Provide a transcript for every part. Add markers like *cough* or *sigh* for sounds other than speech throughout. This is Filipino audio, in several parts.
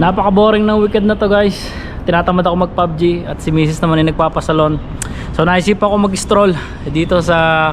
Napaka boring ng weekend na to guys. Tinatamad ako mag PUBG at si Mrs. naman ay nagpapasalon. So naisip ako mag-stroll dito sa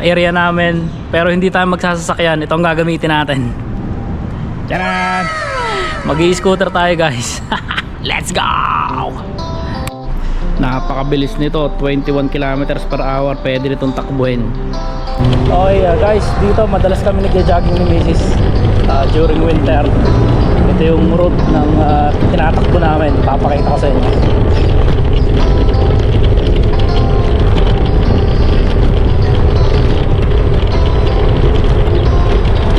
area namin. Pero hindi tayo magsasasakyan. Ito ang gagamitin natin. Tcharan! mag scooter tayo guys. *laughs* Let's go! Napakabilis nito. 21 kilometers per hour. Pwede nitong takbuhin. Okay uh, guys, dito madalas kami nagja-jogging ni Mrs. uh, during winter. Ito yung route ng uh, tinatakbo namin. Papakita ko sa inyo.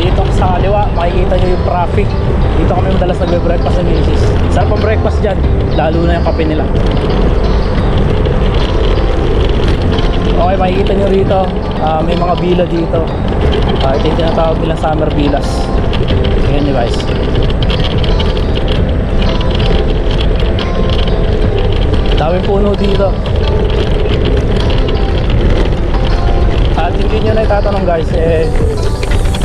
Dito sa kaliwa, makikita nyo yung traffic. Dito kami madalas nagbe-breakfast ni Mrs. Sarap ang breakfast dyan, lalo na yung kape nila. Okay, makikita nyo rito, ah, may mga villa dito. Ah, ito yung tinatawag nilang summer villas. Ayan guys. Daming puno dito. At hindi nyo na itatanong guys, eh,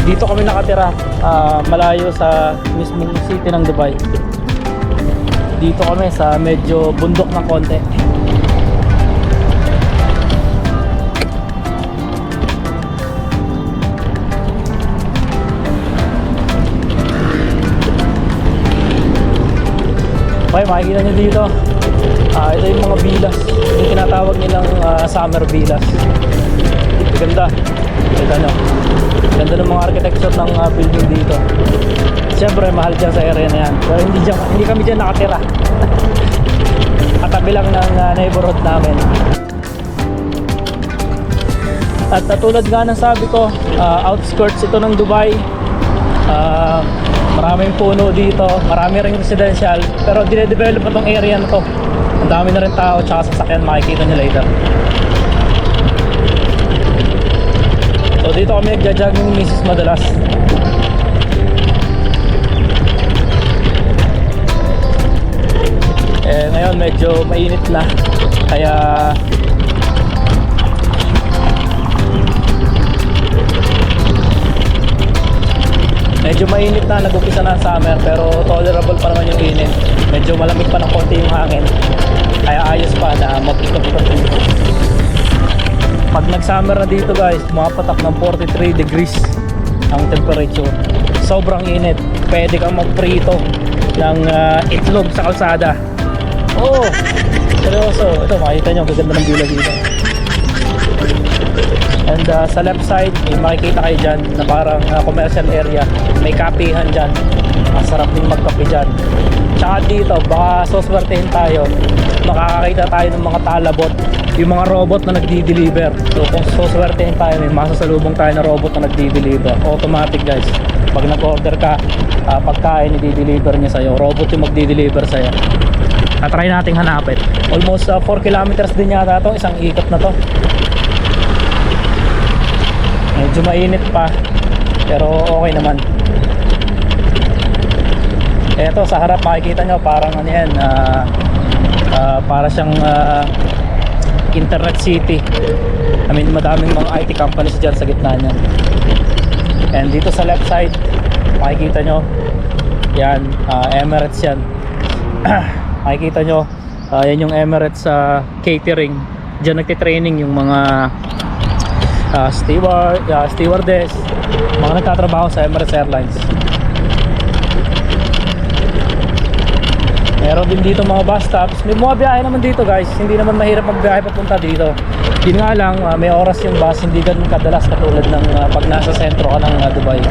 dito kami nakatira, ah, malayo sa mismong city ng Dubai. Dito kami sa medyo bundok ng konti. Makikita nyo dito. Ah, ito yung mga villas. Yung tinatawag nilang ah, summer villas. Ganda. Kita nyo. Ganda ng mga architecture ng ah, building dito. Siyempre, mahal dyan sa area na yan. Pero hindi, dyan, hindi kami dyan nakatira. *laughs* Katabi lang ng ah, neighborhood namin. At uh, tulad nga ng sabi ko, ah, outskirts ito ng Dubai. Ah, maraming puno dito, marami ring residential, pero dinedevelop pa tong area na to. Ang dami na rin tao, tsaka sasakyan, makikita nyo later. So dito kami nagja-jogging ni Mrs. madalas. Eh ngayon medyo mainit na. Kaya medyo mainit na nag-umpisa na ang summer pero tolerable pa naman yung init. Medyo malamig pa ng konti yung hangin. Kaya ayos pa na mag-ikot-ikot. Pag nag-summer na dito guys, mapatak ng 43 degrees ang temperature. Sobrang init. Pwede kang magprito ng ah, itlog sa kalsada. Oo. Oh, seryoso. Ito, makikita nyo, gaganda ng villa dito. And uh, sa left side, may makikita kayo dyan na parang uh, commercial area. May kapihan dyan. Masarap din magkape dyan. Tsaka dito, baka soswertehin tayo. Makakakita tayo ng mga talabot. Yung mga robot na nagdi-deliver. So kung soswertehin tayo, may masasalubong tayo na robot na nagdi-deliver. Automatic guys. Pag nag-order ka, uh, pagkain, i-deliver niya sa'yo. Robot yung magdi-deliver sa'yo. Tatry nating hanapin. Almost uh, 4 kilometers din yata to. Isang ikot na to. Medyo mainit pa pero okay naman. Eto sa harap makikita nyo parang ano yan ah, ah, para siyang ah, internet city. I mean madaming mga IT companies dyan sa gitna niyan. And dito sa left side makikita nyo yan ah, Emirates yan. *clears throat* makikita nyo ah, yan yung Emirates sa catering. Diyan nagtitraining yung mga uh, steward, uh, stewardess, mga nagtatrabaho sa Emirates Airlines. Meron din dito mga bus stops. May mga biyahe naman dito guys. Hindi naman mahirap magbiyahe papunta dito. Yun nga lang, uh, may oras yung bus. Hindi ganun kadalas katulad ng uh, pag nasa sentro ka ng uh, Dubai.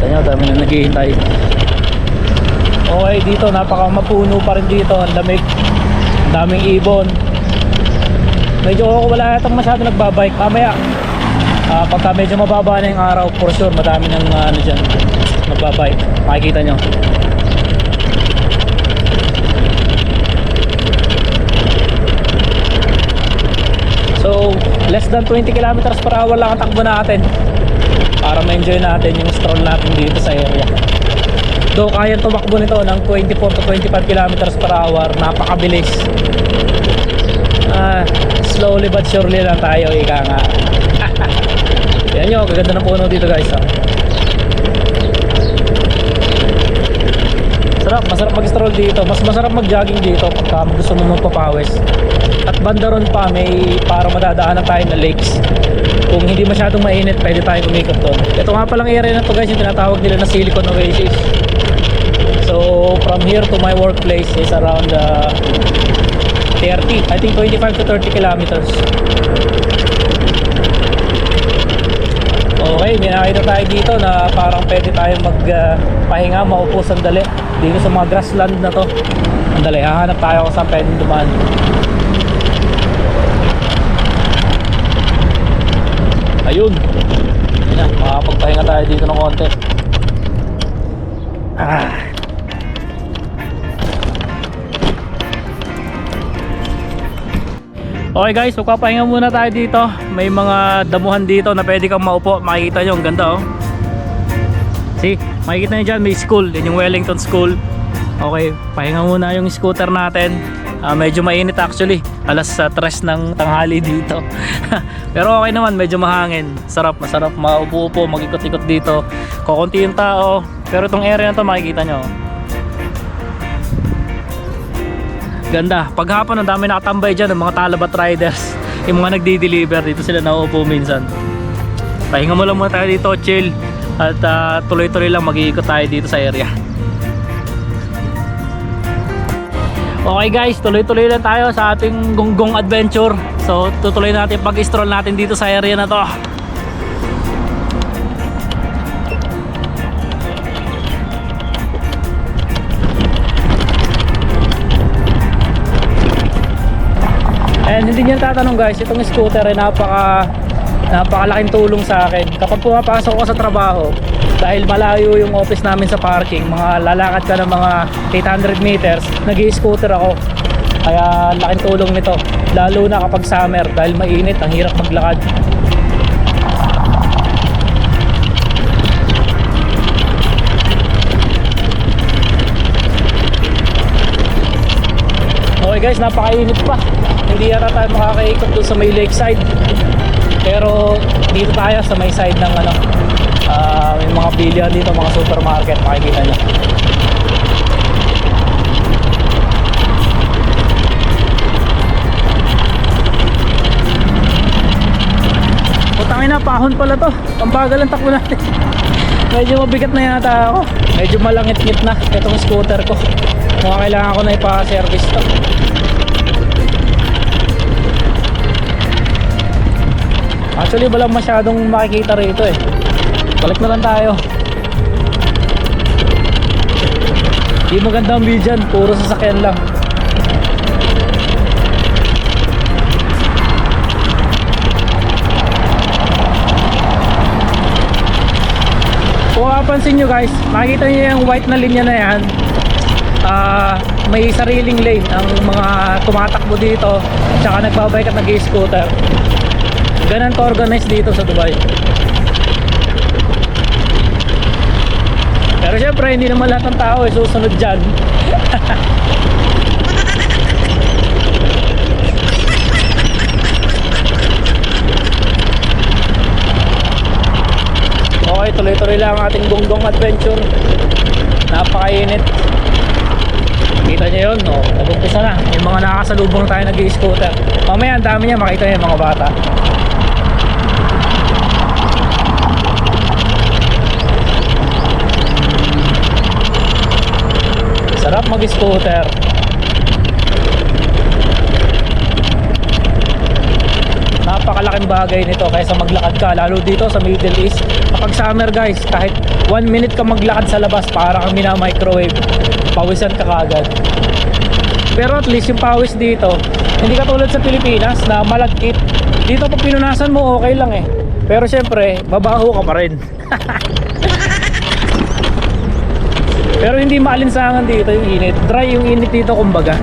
Kanya, dami na naghihintay. Okay, dito napaka mapuno pa rin dito. Ang lamig. Daming ibon. Medyo wala yatang masyado nagbabike. Mamaya, ah pagka medyo mababa na yung araw, for sure, madami ng ah, ano dyan, nagbabike. Makikita nyo. So, less than 20 kilometers per hour lang ang takbo natin para ma-enjoy natin yung stroll natin dito sa area. Do kaya tumakbo nito ng 24 to 25 kilometers per hour, napakabilis. Ah, slowly but surely lang tayo, ika nga. *laughs* Yan nyo, kaganda ng puno dito guys. Ah. Sarap, masarap mag-stroll dito. Mas masarap mag-jogging dito pagka gusto mo magpapawis. At banda ron pa, may para madadaanan tayo na lakes. Kung hindi masyadong mainit, pwede tayo umikot doon. Ito nga palang area na to guys, yung tinatawag nila na Silicon Oasis. So, from here to my workplace is around uh, 30, I think 25 to 30 kilometers. Okay, may nakita tayo dito na parang pwede tayong magpahinga, maupo sandali dito sa mga grassland na to. Sandali, hahanap tayo kung saan pwedeng dumaan. Ayun. Na, makakapagpahinga tayo dito ng konti. Ah. Okay guys, magpapahinga muna tayo dito. May mga damuhan dito na pwede kang maupo. Makikita nyo, ang ganda oh. See, makikita nyo dyan, may school. Yan yung Wellington School. Okay, pahinga muna yung scooter natin. Ah, medyo mainit actually. Alas sa tres ng tanghali dito. *laughs* Pero okay naman, medyo mahangin. Sarap, masarap maupo-upo, mag-ikot-ikot dito. Kukunti yung tao. Pero itong area na to makikita nyo. Ganda. Paghapon ang dami nakatambay dyan ng mga talabat riders. Yung mga nagdi-deliver dito sila nauupo minsan. Pahinga mo lang muna tayo dito, chill. At ah, tuloy-tuloy lang mag-iikot tayo dito sa area. Okay guys, tuloy-tuloy lang tayo sa ating gonggong adventure. So tutuloy natin pag-stroll natin dito sa area na to. And hindi niyo tatanong guys, itong scooter ay napaka napakalaking tulong sa akin. Kapag pumapasok ako sa trabaho, dahil malayo yung office namin sa parking, mga lalakad ka ng mga 800 meters, nag scooter ako. Kaya laking tulong nito. Lalo na kapag summer dahil mainit, ang hirap maglakad. Okay guys, napakainit pa. Hindi yata tayo makakaikot doon sa may lakeside. Pero dito tayo sa may side ng ano, ah, may mga bilihan dito, mga supermarket, makikita nyo. Putangin na, pahon pala to. Pambagal ang takbo natin. *laughs* Medyo mabigat na yata ako. Medyo malangit-ngit na itong scooter ko. Mukhang kailangan ko na ipa-service to. Actually, walang masyadong makikita rito eh. Balik na lang tayo. Di maganda ang view dyan, puro sasakyan lang. Kung mapapansin nyo guys, makikita nyo yung white na linya na yan. Ah, may sariling lane ang mga tumatakbo dito, tsaka nagbabike at nag-scooter. Ganun ka-organize dito sa Dubai. Pero syempre, hindi naman lahat ng tao ay susunod dyan. *laughs* okay, tuloy-tuloy lang ang ating gonggong adventure. Napakainit. Kita nyo yun, no? Nag-umpisa na. Yung mga nakasalubong tayo nag-i-scooter. Mamaya, ang dami niya. Makita yung mga bata. Sarap mag-scooter. Napakalaking bagay nito kaysa maglakad ka lalo dito sa Middle East. Kapag summer guys, kahit 1 minute ka maglakad sa labas para kang mina-microwave, pawisan ka kagad. Pero at least yung pawis dito, hindi katulad sa Pilipinas na malagkit. Dito pag pinunasan mo okay lang eh. Pero syempre, mabaho ka pa rin. *laughs* Pero hindi maalinsangan dito yung init. Dry yung init dito kumbaga.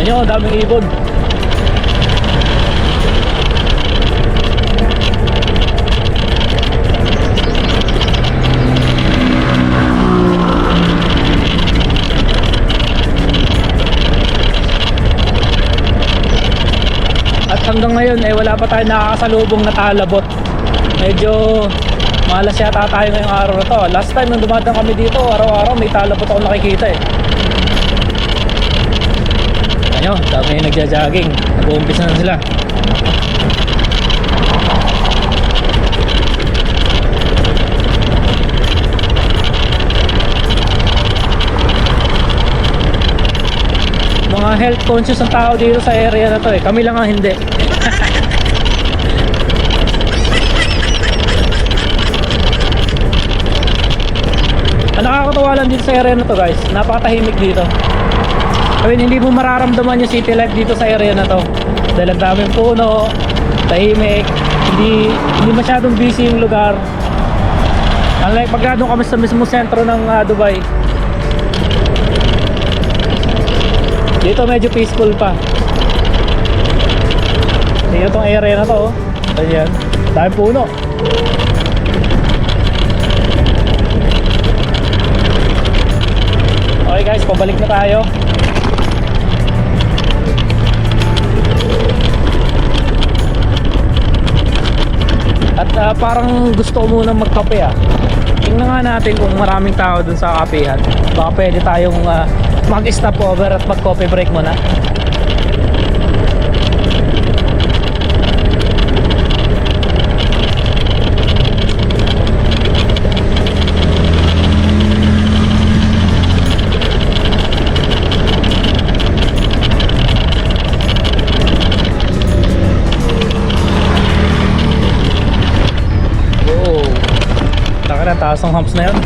Ano, daming ibon. Hanggang ngayon eh wala pa tayo nakakasalubong na talabot. Medyo malas yata tayo ngayong araw na to. Last time nung dumadang kami dito, araw-araw may talabot ako nakikita eh. Ano, dami yung nagja-jogging. Nag-uumpisa na sila. Mga health conscious ang tao dito sa area na to eh. Kami lang ang hindi. Nakakatawa lang dito sa area na to guys, napakatahimik dito. I mean, hindi mo mararamdaman yung city life dito sa area na to. Dahil ang daming puno, tahimik, hindi, hindi masyadong busy yung lugar. Unlike pagka doon kami sa mismo sentro ng ah, Dubai, dito medyo peaceful pa. Dito tong area na to, oh. Ayan, daming puno. Okay guys, pabalik na tayo. At ah, parang gusto ko muna magkape ah. Tingnan nga natin kung maraming tao dun sa kapehan. Baka pwede tayong ah, mag-stop over at mag-coffee break muna. Ang humps na yun.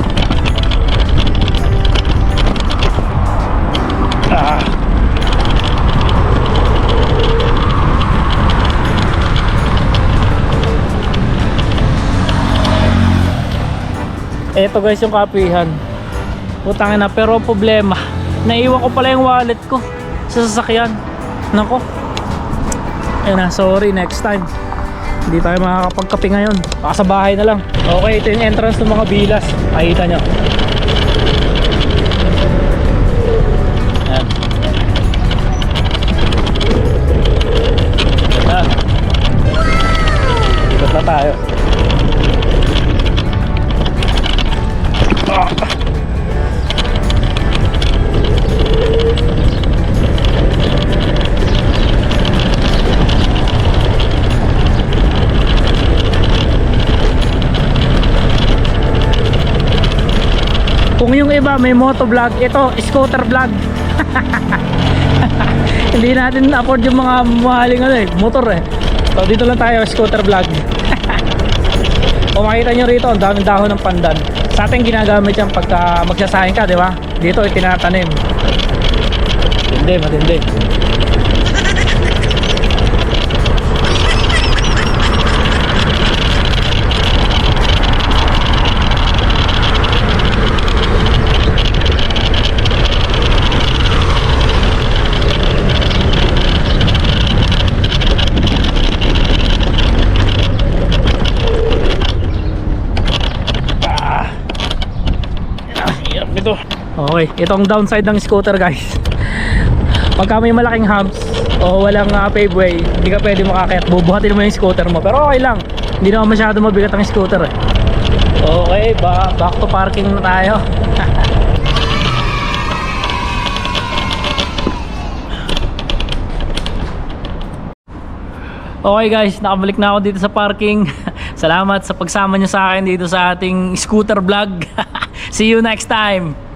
Ah. Eto guys yung kapihan. Putangin na pero problema. Naiwan ko pala yung wallet ko sa sasakyan. Nako. Ayun na, sorry next time. Hindi tayo makakapagkape ngayon. Baka sa bahay na lang. Okay, ito yung entrance ng mga bilas. Makikita nyo. Kung yung iba may moto vlog, ito scooter vlog. *laughs* Hindi natin afford yung mga mahaling ano eh, motor eh. So dito lang tayo scooter vlog. *laughs* Kung makita nyo rito, ang daming dahon ng pandan. Sa atin ginagamit yan pagka magsasayang ka, di ba? Dito itinatanim. Matindi, matindi. Okay, itong downside ng scooter guys. *laughs* Pagka may malaking humps o walang uh, paveway, hindi ka pwede makakayat. Bubuhatin mo yung scooter mo. Pero okay lang. Hindi naman masyado mabigat ang scooter eh. Okay, ba back to parking na tayo. *laughs* Okay guys, nakabalik na ako dito sa parking. *laughs* Salamat sa pagsama nyo sa akin dito sa ating scooter vlog. See you next time.